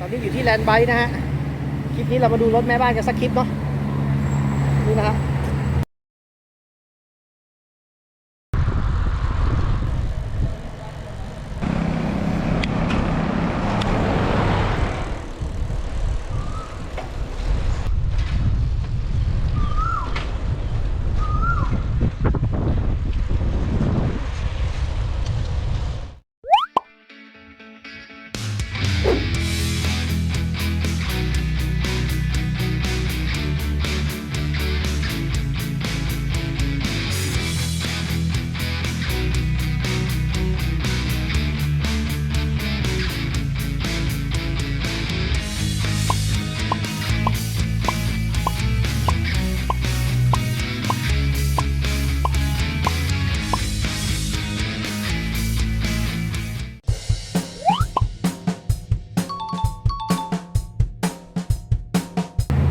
ตอนนี้อยู่ที่แลนด์ไบค์นะฮะ คลิปนี้เรามาดูรถแม่บ้านกันสักคลิปเนาะ นี่นะฮะ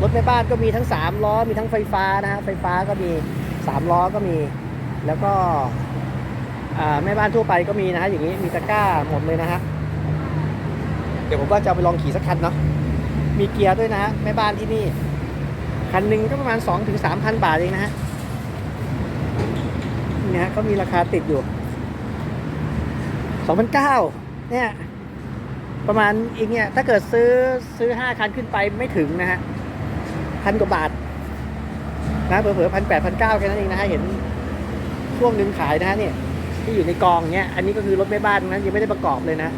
รถแม่บ้านก็มีทั้ง 3 ล้อ มีทั้งไฟฟ้านะฮะไฟฟ้าก็มี 3 ล้อก็มี แล้วก็แม่บ้านทั่วไปก็มีนะฮะอย่างนี้มีตะกร้าหมดเลยนะฮะเดี๋ยวผมก็จะไปลองขี่สักคันเนาะมีเกียร์ด้วยนะฮะแม่บ้านที่นี่ คันหนึ่งก็ประมาณ 2-3ถึง3,000 บาทเองนะฮะนี่ฮะก็มีราคาติดอยู่2,900เนี่ยประมาณอีกเนี่ยถ้าเกิดซื้อซื้อ 5 คันขึ้นไปไม่ถึงนะฮะ พันกว่าบาทนะเผลอๆพันแปดพันเก้าแค่นั้นเองนะฮะเห็นช่วงหนึ่งขายนะฮะเนี่ยที่อยู่ในกองเนี้ยอันนี้ก็คือรถแม่บ้านนะยังไม่ได้ประกอบเลยนะ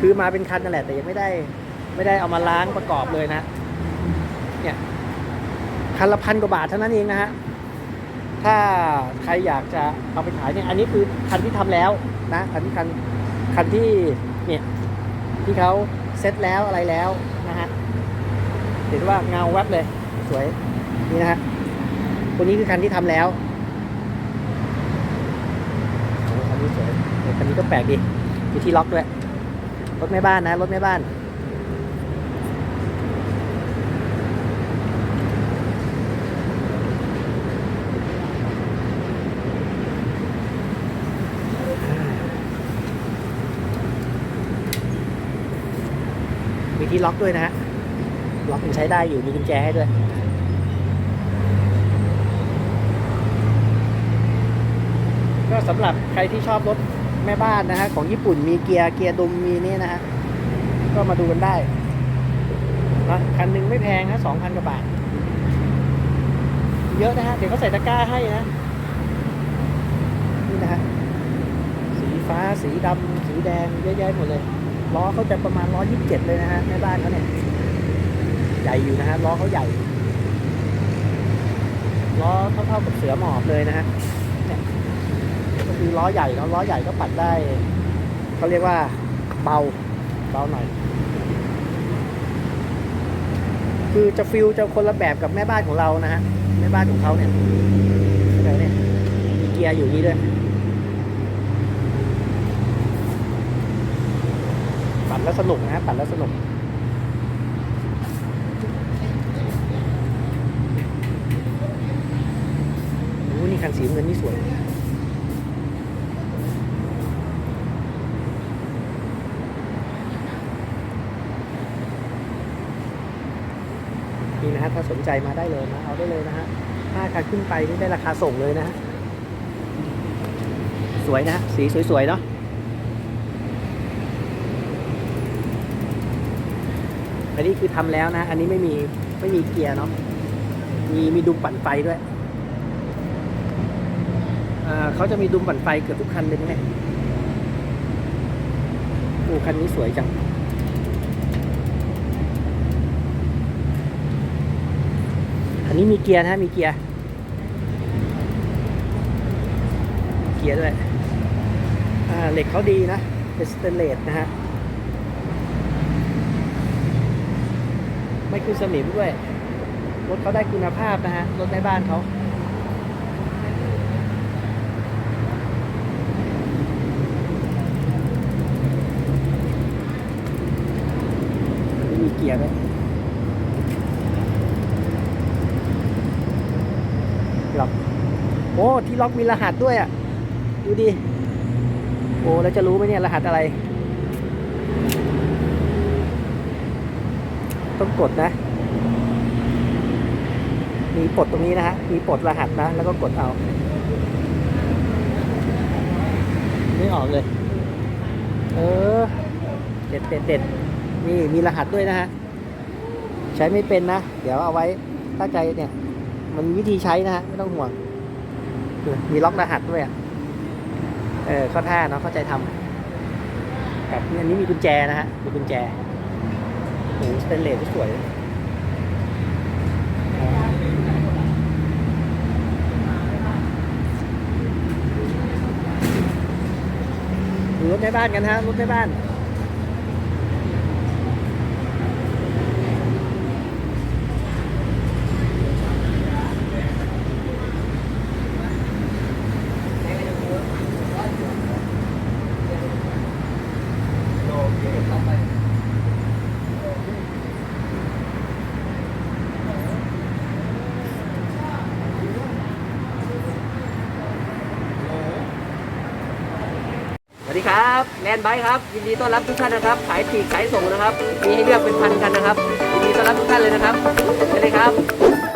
คือมาเป็นคันนั่นแหละแต่ยังไม่ได้ ไม่ได้เอามาล้างประกอบเลยนะ เนี่ยคันละพันกว่าบาทเท่านั้นเองนะฮะถ้าใครอยากจะเอาไปขายเนี่ยอันนี้คือคันที่ทำแล้วนะคันที่คันคันที่เนี่ยที่เขาเซ็ตแล้วอะไรแล้วนะฮะเห็นว่าเงาแวบเลย วยนี่นะฮะตัวนี้คือคันที่ทำแล้วคันนี้สวยคันนี้ก็แปลกดีมีที่ล็อกด้วยรถแม่บ้านนะรถแม่บ้านมีที่ล็อกด้วยนะฮะ ล็อกมันใช้ได้อยู่ มีกุญแจให้ด้วย ก็สำหรับใครที่ชอบรถแม่บ้านนะฮะของญี่ปุ่นมีเกียร์เกียร์ดุมมีนี่นะฮะก็มาดูกันได้นะคันหนึ่งไม่แพงนะสองพันกว่าบาท เยอะนะฮะเดี๋ยวเขาใส่ตะกร้าให้นะนี่นะฮะสีฟ้าสีดำสีแดงเยอะแยะหมดเลยล้อเขาจะประมาณล้อยี่สิบเจ็ดเลยนะฮะแม่บ้านเขาเนี่ยใหญ่อยู่นะฮะล้อเขาใหญ่ล้อเท่าๆกับเสือหมอบเลยนะฮะ คือล้อใหญ่เนาะล้อใหญ่ก็ปัดได้เขาเรียกว่าเบาเบาหน่อย คือจะฟิลจะคนละแบบกับแม่บ้านของเรานะฮะแม่บ้านของเขาเนี่ยเดี๋ยวเนี่ยมีเกียร์อยู่นี่ด้วยปั่นแล้วสนุกนะฮะปั่นแล้วสนุกนี่คันสีเงินนี่สวย นี่นะฮะถ้าสนใจมาได้เลยนะเอาได้เลยนะฮะถ้าคันขึ้นไปนี่ได้ราคาส่งเลยนะฮะสวยนะสีสวยๆเนาะอันนี้คือทำแล้วนะ อันนี้ไม่มีไม่มีเกียร์เนาะมีมีดุมปั่นไฟด้วยเขาจะมีดุมปั่นไฟเกือบทุกคันเลยนะเนี่ยโอ้คันนี้สวยจัง อันนี้มีเกียร์นะมีเกียร์ เกียร์ด้วยเหล็กเขาดีนะเป็นสเตนเลสนะฮะ ไม่ขึ้นสนิมด้วย รถเขาได้คุณภาพนะฮะ รถในบ้านเขาไม่มีเกียร์ด้วยล็อก โอ้ที่ล็อกมีรหัสด้วยอะ ดูดิ โอ้แล้วจะรู้ไหมเนี่ยรหัสอะไร ต้องกดนะ มีปลดตรงนี้นะฮะ มีปลดรหัสนะ แล้วก็กดเอา ไม่ออกเลย เออเด็ดเด็ดเด็ดนี่มีรหัสด้วยนะฮะ ใช้ไม่เป็นนะ เดี๋ยวเอาไว้ถ้าใจเนี่ย มันมีวิธีใช้นะฮะ ไม่ต้องห่วง มีล็อกรหัสด้วยอะเออเข้าท่าเนาะเข้าใจทำกับอันนี้มีกุญแจนะฮะมีกุญแจโอ้สเตนเลสสวยดูรถในบ้านกันฮะรถในบ้าน ครับแลนด์ไบค์ครับยินดีต้อนรับทุกท่านนะครับ ขายปีกขายส่งนะครับ มีให้เลือกเป็นพันกันนะครับยินดีต้อนรับทุกท่านเลยนะครับไปเลยครับ